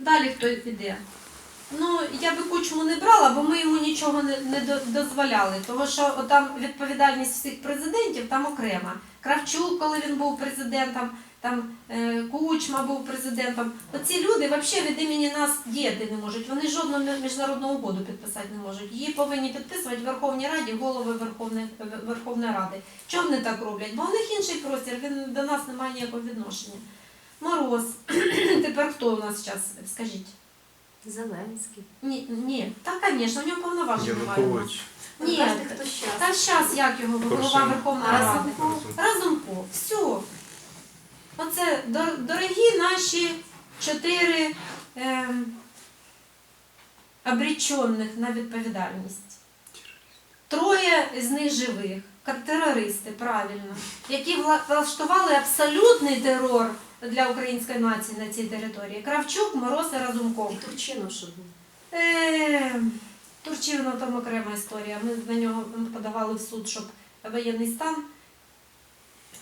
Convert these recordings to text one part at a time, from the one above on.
Далі хто йде? Ну, я би кучму не брала, бо ми йому нічого не, не дозволяли. Тому що там відповідальність всіх президентів там окрема. Кравчук, коли він був президентом, там е, Кучма був президентом. Оці люди взагалі від імені нас діяти не можуть. Вони жодну мі- міжнародну угоду підписати не можуть. Її повинні підписувати в Верховній Раді голови Верховної, Верховної Ради. Чому вони так роблять? Бо у них інший простір, він до нас не має ніякого відношення. Мороз. Тепер хто у нас зараз? Скажіть. Зеленський. Ні, ні, так, звісно, у нього повноважень немає. Янукович. Ні, Кажете, хто щас. Та зараз як його голова Порошенко. Верховної Ради? Разумков. Разумков. Все. Оце дор- дорогі наші чотири ем, обречених на відповідальність. Троє з них живих, як терористи, правильно, які вла- влаштували абсолютний терор для української нації на цій території. Кравчук, Мороз і Разумков. І Турчинов, що був. Е, Турчинов там окрема історія. Ми на нього подавали в суд, щоб воєнний стан.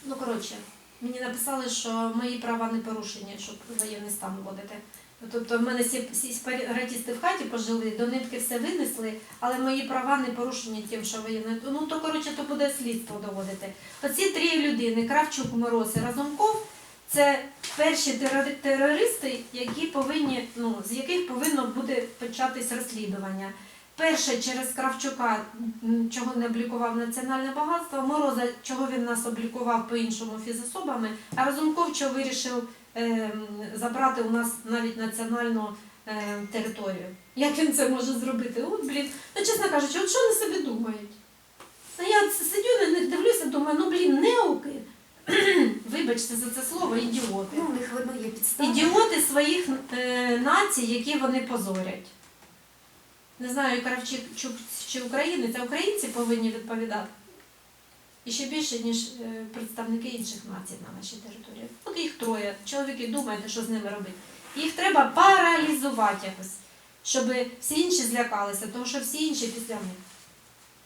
Ну, коротше, мені написали, що мої права не порушені, щоб воєнний стан вводити. Тобто в мене всі, сепаратисти в хаті пожили, до нитки все винесли, але мої права не порушені тим, що воєнний. Ну то коротше, то буде слідство доводити. Оці три людини, Кравчук, Мороз і Разумков, це перші терористи, які повинні, ну, з яких повинно буде початись розслідування. Перше через Кравчука, чого не облікував національне багатство, Мороза, чого він нас облікував по-іншому фізособами, а Разумков, чого вирішив ем, забрати у нас навіть національну ем, територію. Як він це може зробити? От, блін, ну, чесно кажучи, от що вони собі думають? Ну, я сидю них дивлюся, думаю, ну блін, неуки. Вибачте за це слово, ідіоти. Ну, у них видно є підстави. Ідіоти своїх е, націй, які вони позорять. Не знаю, Кравчук чи українець, а українці повинні відповідати. І ще більше, ніж е, представники інших націй на нашій території. От їх троє. Чоловіки думаєте, що з ними робити. Їх треба паралізувати якось, щоб всі інші злякалися, тому що всі інші після них.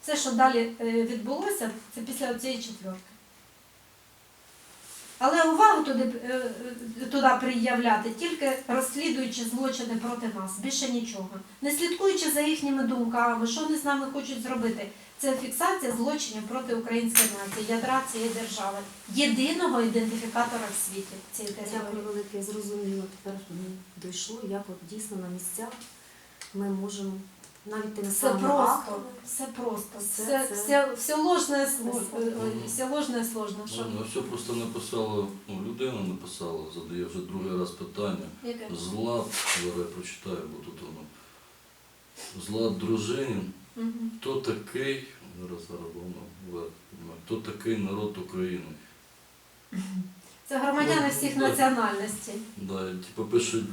Все, що далі е, відбулося, це після цієї четвертки. Але увагу туди, е, е, туди приявляти, тільки розслідуючи злочини проти нас, більше нічого. Не слідкуючи за їхніми думками, що вони з нами хочуть зробити. Це фіксація злочинів проти української нації, ядра цієї держави, єдиного ідентифікатора в світі цієї території. велике, зрозуміло. Тепер дійшло, як от дійсно на місцях ми можемо навіть тими Все самими просто, все просто, Все все, це- все, все ложне, сложно, Все. все ложне, сложно. Що? Ну, все просто написала, ну, людина написала, задає вже другий раз питання. Яке? Злат, зараз я прочитаю, бо тут воно. Злат Дружинін. Мгм. Хто такий, зараз зараз воно, хто такий народ України? Це громадяни всіх національностей. Да, і, типу пишуть,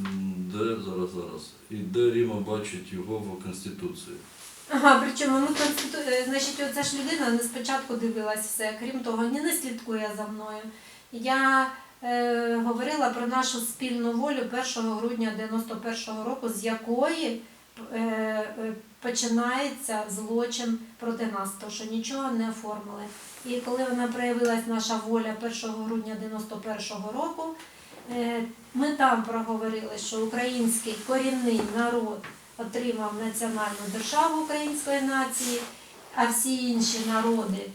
де зараз зараз. І де Ріма бачить його в Конституції. Ага, причому ми конститу... е, значить, оця ж людина не спочатку дивилась все, крім того, ні не слідкує за мною. Я е, говорила про нашу спільну волю 1 грудня 91-го року, з якої е, е, починається злочин проти нас, то що нічого не оформили. І коли вона проявилась наша воля 1 грудня 91-го року, е, ми там проговорили, що український корінний народ отримав національну державу української нації, а всі інші народи,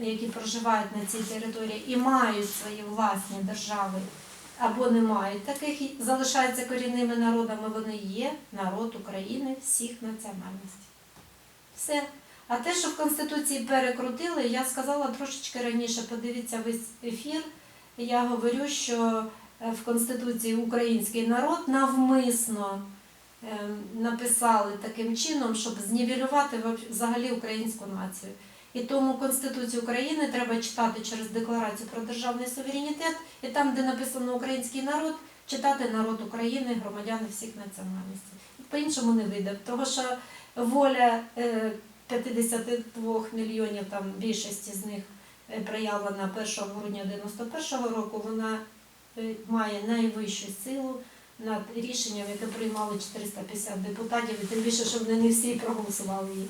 які проживають на цій території і мають свої власні держави або не мають таких залишаються корінними народами, вони є народ України всіх національностей. Все. А те, що в Конституції перекрутили, я сказала трошечки раніше, подивіться весь ефір. Я говорю, що е, в Конституції український народ навмисно е, написали таким чином, щоб знівелювати взагалі українську націю. І тому Конституцію України треба читати через декларацію про державний суверенітет, і там, де написано український народ, читати народ України, громадяни всіх національностей. По-іншому не вийде, тому що воля е, 52 мільйонів, там більшості з них е, проявлена 1 грудня 91 року, вона е, має найвищу силу над рішенням, яке приймали 450 депутатів, і тим більше, щоб вони не всі проголосували її.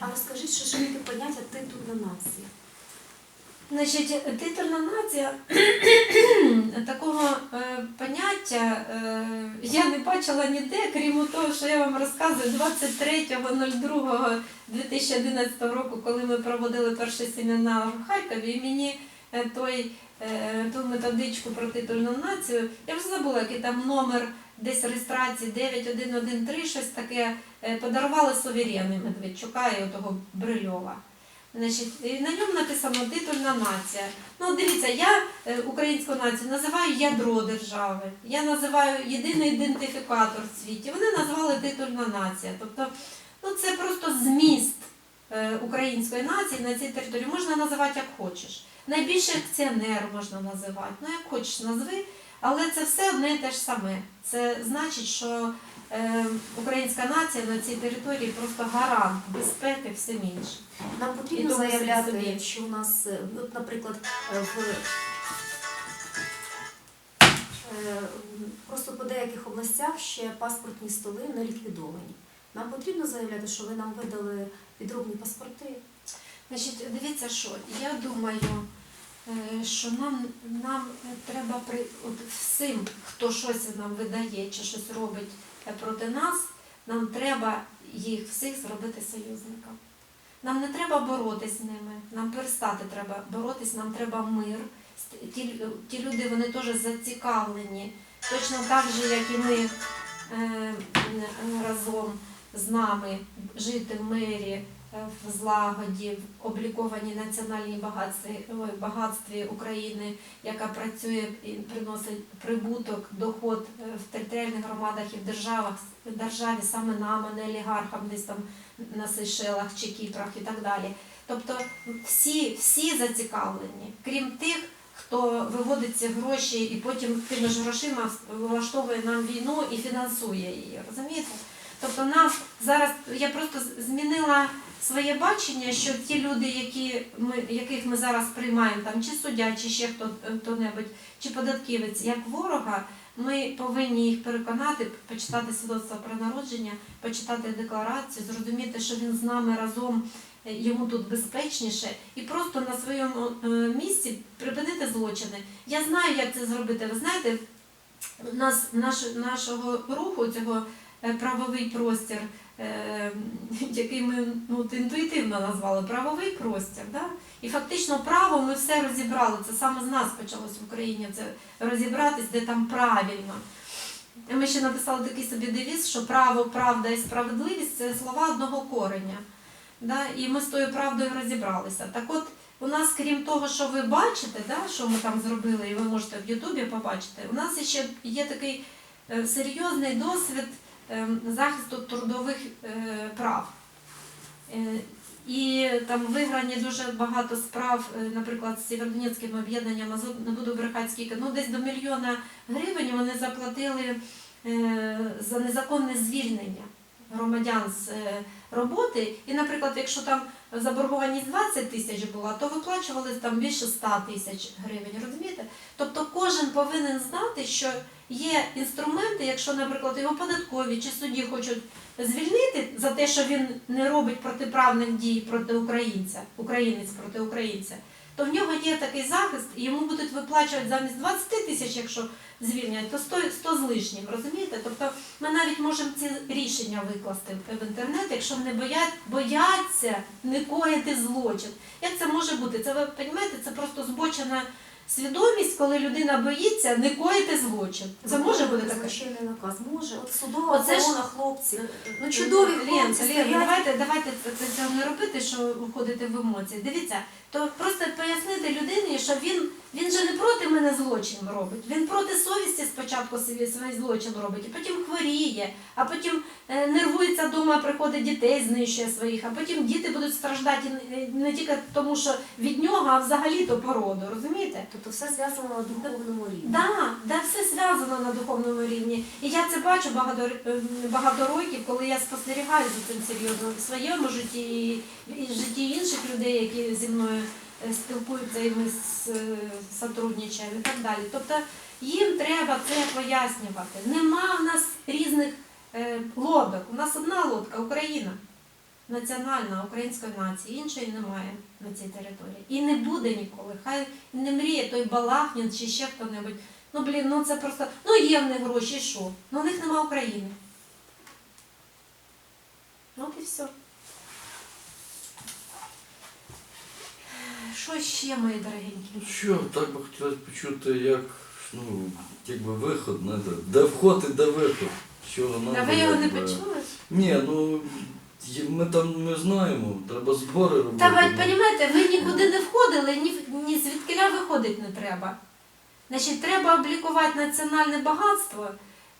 А розкажіть, що ж таке поняття титульна нація? Значить, титульна нація такого е, поняття е, я не бачила ніде, крім того, що я вам розказую 23.02.2011 року, коли ми проводили перший семінар в Харкові, і мені е, той, е, ту методичку про титульну націю, я вже забула, який там номер десь реєстрації 9113, щось таке, е, подарували Совєрєни Медведчука і отого Брильова. Значить, на ньому написано титульна нація. Ну, дивіться, я е, українську націю називаю ядро держави, я називаю єдиний ідентифікатор в світі. Вони назвали титульна нація. Тобто, ну це просто зміст е, української нації на цій території. Можна називати як хочеш. Найбільший акціонер можна називати. Ну, як хочеш назви, але це все одне і те ж саме. Це значить, що е, українська нація на цій території просто гарант безпеки всім іншим. Нам І потрібно собі. заявляти, що у нас, е, от, наприклад, е, в просто по деяких областях ще паспортні столи не ліквідовані. Нам потрібно заявляти, що ви нам видали підробні паспорти. Значить, дивіться, що я думаю, що нам, нам треба при от всім, хто щось нам видає чи щось робить е, проти нас, нам треба їх всіх зробити союзниками. Нам не треба боротись з ними, нам перестати треба боротись, нам треба мир. Ті, ті люди вони теж зацікавлені, точно так же, як і ми е, разом з нами жити в мирі, е, в злагоді, в облікованій національній багатстві, багатстві України, яка працює і приносить прибуток, доход е, в територіальних громадах і в державах, державі саме нам, а не олігархам десь там на Сейшелах чи Кітрах і так далі. Тобто всі, всі зацікавлені, крім тих, хто виводить ці гроші і потім тими ж грошима влаштовує нам війну і фінансує її. Розумієте? Тобто нам зараз я просто змінила своє бачення, що ті люди, які ми, яких ми зараз приймаємо, там чи суддя, чи ще хто хто-небудь, чи податківець, як ворога, ми повинні їх переконати, почитати свідоцтво про народження, почитати декларацію, зрозуміти, що він з нами разом. е, Йому тут безпечніше і просто на своєму е, місці припинити злочини. Я знаю, як це зробити. Ви знаєте, у нас наш, нашого руху цього е, правовий простір, який ми ну, от інтуїтивно назвали правовий простір. Да? І фактично право ми все розібрали. Це саме з нас почалось в Україні це розібратись, де там правильно. Ми ще написали такий собі девіз, що право, правда і справедливість це слова одного кореня. Да? І ми з тою правдою розібралися. Так от, у нас, крім того, що ви бачите, да, що ми там зробили, і ви можете в Ютубі побачити, у нас ще є такий е, серйозний досвід е, захисту трудових е, прав. Е, І там виграні дуже багато справ, е, наприклад, з Сєвєродонецьким об'єднанням не буду брехати скільки, ну десь до мільйона гривень вони заплатили за незаконне звільнення громадян з роботи. І, наприклад, якщо там заборгованість 20 тисяч була, то виплачували там більше 100 тисяч гривень. Розумієте? Тобто кожен повинен знати, що є інструменти, якщо, наприклад, його податкові чи судді хочуть звільнити за те, що він не робить протиправних дій проти українця, українець проти українця, то в нього є такий захист, і йому будуть виплачувати замість 20 тисяч, якщо звільнять, то 100, 100 з лишнім, розумієте? Тобто ми навіть можемо ці рішення викласти в інтернет, якщо вони боять, бояться не коїти злочин. Як це може бути? Це ви розумієте, це просто збочена свідомість, коли людина боїться не коїти злочин. Це може бути таке? злочинний наказ. Може, от судова Оце ж- охорона хлопців. Ну, Ну, чудові Лен, хлопці Лен, стоять. давайте, давайте це, це, це не робити, що входити в емоції. Дивіться, то просто пояснити людині, що він, він же не мене злочин робить. Він проти совісті спочатку собі свій злочин робить, і потім хворіє, а потім е, нервується вдома, приходить дітей, знищує своїх, а потім діти будуть страждати не, не тільки тому, що від нього, а взагалі то породу, розумієте? Тобто все зв'язано на духовному рівні. Да, да, все зв'язано на духовному рівні. І я це бачу багато, багато років, коли я спостерігаю за цим серйозно в своєму житті і, в житті інших людей, які зі мною е, спілкуються і ми е, сотрудничаємо і так далі. Тобто їм треба це пояснювати. Нема в нас різних е, лодок. У нас одна лодка Україна. національна української нації, іншої немає на цій території. І не буде ніколи. Хай не мріє той Балахнін чи ще хто-небудь. Ну блін, ну це просто. Ну є в них гроші, що? Ну у них нема України. От і все. Що ще, мої дорогенькі? Ну що, так би хотілося почути, як, ну, якби виход, знаєте, де вход і де виход. Що нам. А ви його не якби. почули? Ні, ну є- ми там не знаємо, треба збори робити. Та ви ну. розумієте, ви нікуди не входили, ні, ні звідкиля виходити не треба. Значить, треба облікувати національне багатство,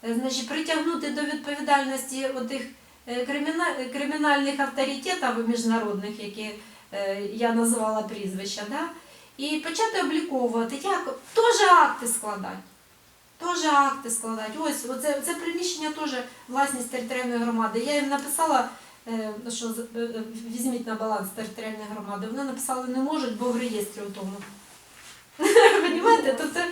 е, значить, притягнути до відповідальності отих е, криміна- кримінальних авторитетів міжнародних, які я називала прізвища, да? і почати обліковувати, як теж акти складати. Теж акти складати. Ось оце, це приміщення теж власність територіальної громади. Я їм написала, е, що з- е, е, візьміть на баланс територіальної громади. Вони написали не можуть, бо в реєстрі у тому. Понімаєте? То це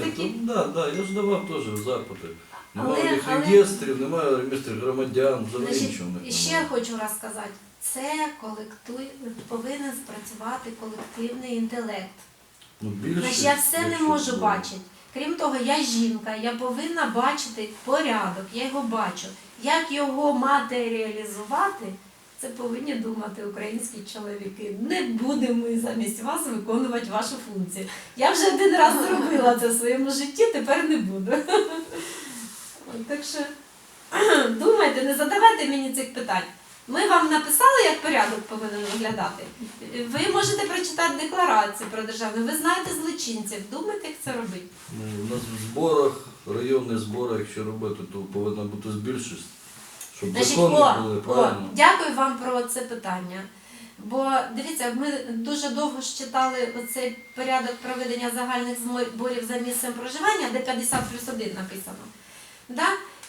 такі. да, я ж давав теж запити. Немає Але- але- реєстрів, немає реєстрів громадян, взагалі нічого ще хочу раз сказати, це колектив повинен спрацювати колективний інтелект. Ну, більше, Значить, я все не можу буде. бачити. Крім того, я жінка, я повинна бачити порядок, я його бачу. Як його матеріалізувати, це повинні думати українські чоловіки. Не будемо ми замість вас виконувати вашу функцію. Я вже один раз зробила це в своєму житті, тепер не буду. Так що думайте, не задавайте мені цих питань. Ми вам написали, як порядок повинен виглядати. Ви можете прочитати декларацію про державну, ви знаєте злочинців, думайте, як це робити. Ну, у нас в зборах, районних зборах, якщо робити, то повинна бути збільшість, щоб Значить, закони о, були о, правильно. дякую вам про це питання. Бо дивіться, ми дуже довго ж читали оцей порядок проведення загальних зборів за місцем проживання, де 50 плюс 1 написано. Да?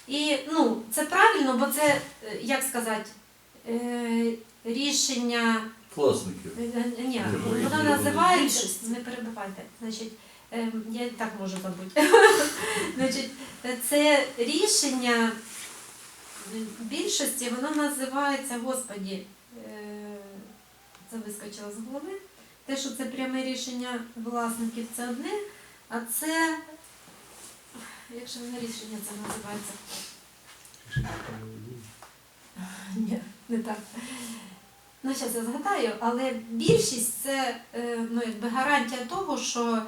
І ну, це правильно, бо це, е, як сказати, е, рішення Власників. Е, Ні, Ну, воно називається, не перебивайте. Значить, я і так можу забути. Значить, е, це рішення більшості, воно називається, господі, е, це вискочило з голови. Те, що це пряме рішення власників, це одне, а це, як же воно рішення це називається? Ні, не так. Ну, зараз я згадаю, але більшість це е, ну, якби гарантія того, що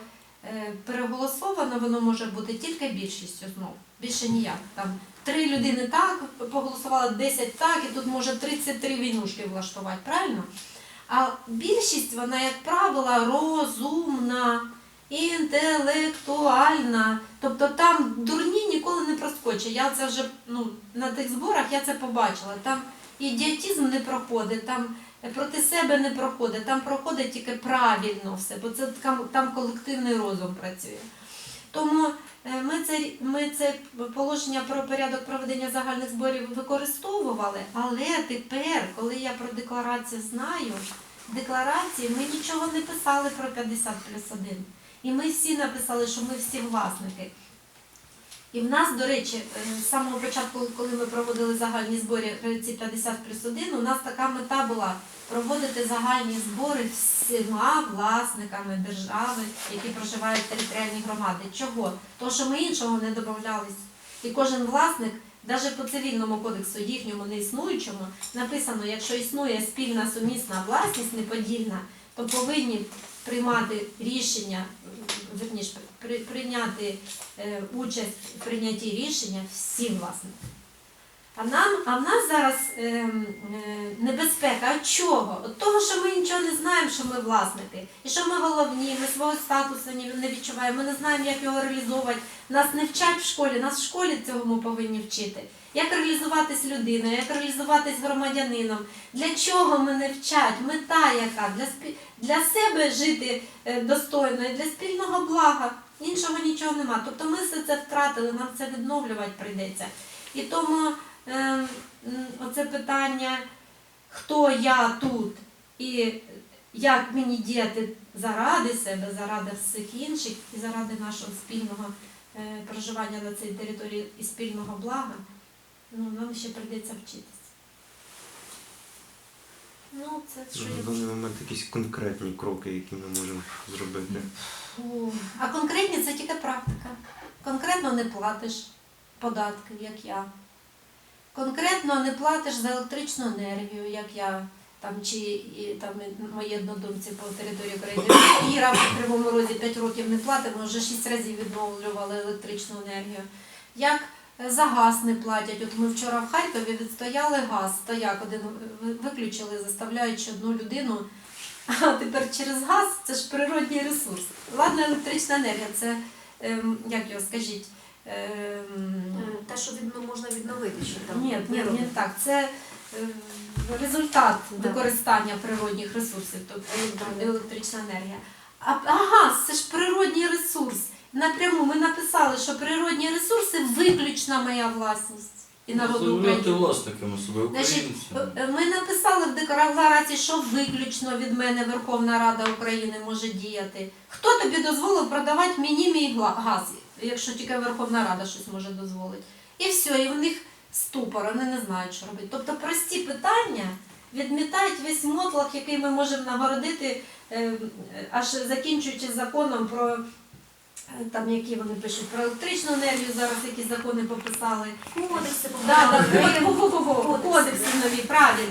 е, переголосовано воно може бути тільки більшістю знов. Більше ніяк. Там три людини так поголосували, 10 так, і тут може 33 війнушки влаштувати, правильно? А більшість, вона, як правило, розумна, інтелектуальна. Тобто там дурні ніколи не проскочить. Я це вже ну, на тих зборах я це побачила. Там ідіотизм не проходить, там проти себе не проходить, там проходить тільки правильно все, бо це там, там колективний розум працює. Тому е, ми це, ми це положення про порядок проведення загальних зборів використовували, але тепер, коли я про декларацію знаю, в декларації ми нічого не писали про 50 плюс 1. І ми всі написали, що ми всі власники. І в нас, до речі, е, з самого початку, коли ми проводили загальні збори ці 50 плюс 1, у нас така мета була проводити загальні збори всіма власниками держави, які проживають в територіальній громаді. Чого? Тому що ми іншого не домовлялись. І кожен власник, навіть по цивільному кодексу, їхньому не існуючому, написано, якщо існує спільна сумісна власність неподільна, то повинні приймати рішення, верніше, при, прийняти е, участь в прийнятті рішення всім власники. А, нам, а в нас зараз ем, е, небезпека. От чого? От того, що ми нічого не знаємо, що ми власники, і що ми головні, ми свого статусу не, відчуваємо, ми не знаємо, як його реалізовувати. Нас не вчать в школі, нас в школі цього ми повинні вчити. Як реалізуватись людиною, як реалізуватись громадянином, для чого мене вчать, мета яка, для, спі... для себе жити е, достойно і для спільного блага. Іншого нічого нема. Тобто ми все це втратили, нам це відновлювати прийдеться. І тому оце питання, хто я тут і як мені діяти заради себе, заради всіх інших і заради нашого спільного е, проживання на цій території і спільного блага, ну, нам ще прийдеться вчитися. Ну, це що На даний момент якісь конкретні кроки, які ми можемо зробити. О, А конкретні це тільки практика. Конкретно не платиш податків, як я. Конкретно не платиш за електричну енергію, як я. Там, чи і, там, мої однодумці по території України. Іра в Кривому Розі 5 років не платимо, вже 6 разів відновлювали електричну енергію. Як е, за газ не платять. От ми вчора в Харкові відстояли газ, стояк один виключили, заставляючи одну людину а тепер через газ це ж природній ресурс. Ладно, електрична енергія, це ем, як його скажіть. Ем, Е, Те, що від, ну, можна відновити, що там ні, ні, ні так. Це ем, результат використання природних ресурсів, тобто електрична енергія. А, а газ це ж природній ресурс. Напряму ми написали, що природні ресурси виключна моя власність і народу власниками себе Значить, е, ми написали в декларації, що виключно від мене Верховна Рада України може діяти. Хто тобі дозволив продавати мені мій газ, якщо тільки Верховна Рада щось може дозволити? І все, і в них ступор, вони не знають, що робити. Тобто прості питання відмітають весь мотлах, який ми можемо нагородити, е, аж закінчуючи законом про. е, Там які вони пишуть про електричну енергію, зараз які закони пописали. Кодекси Да, да, кодекси нові, правильно.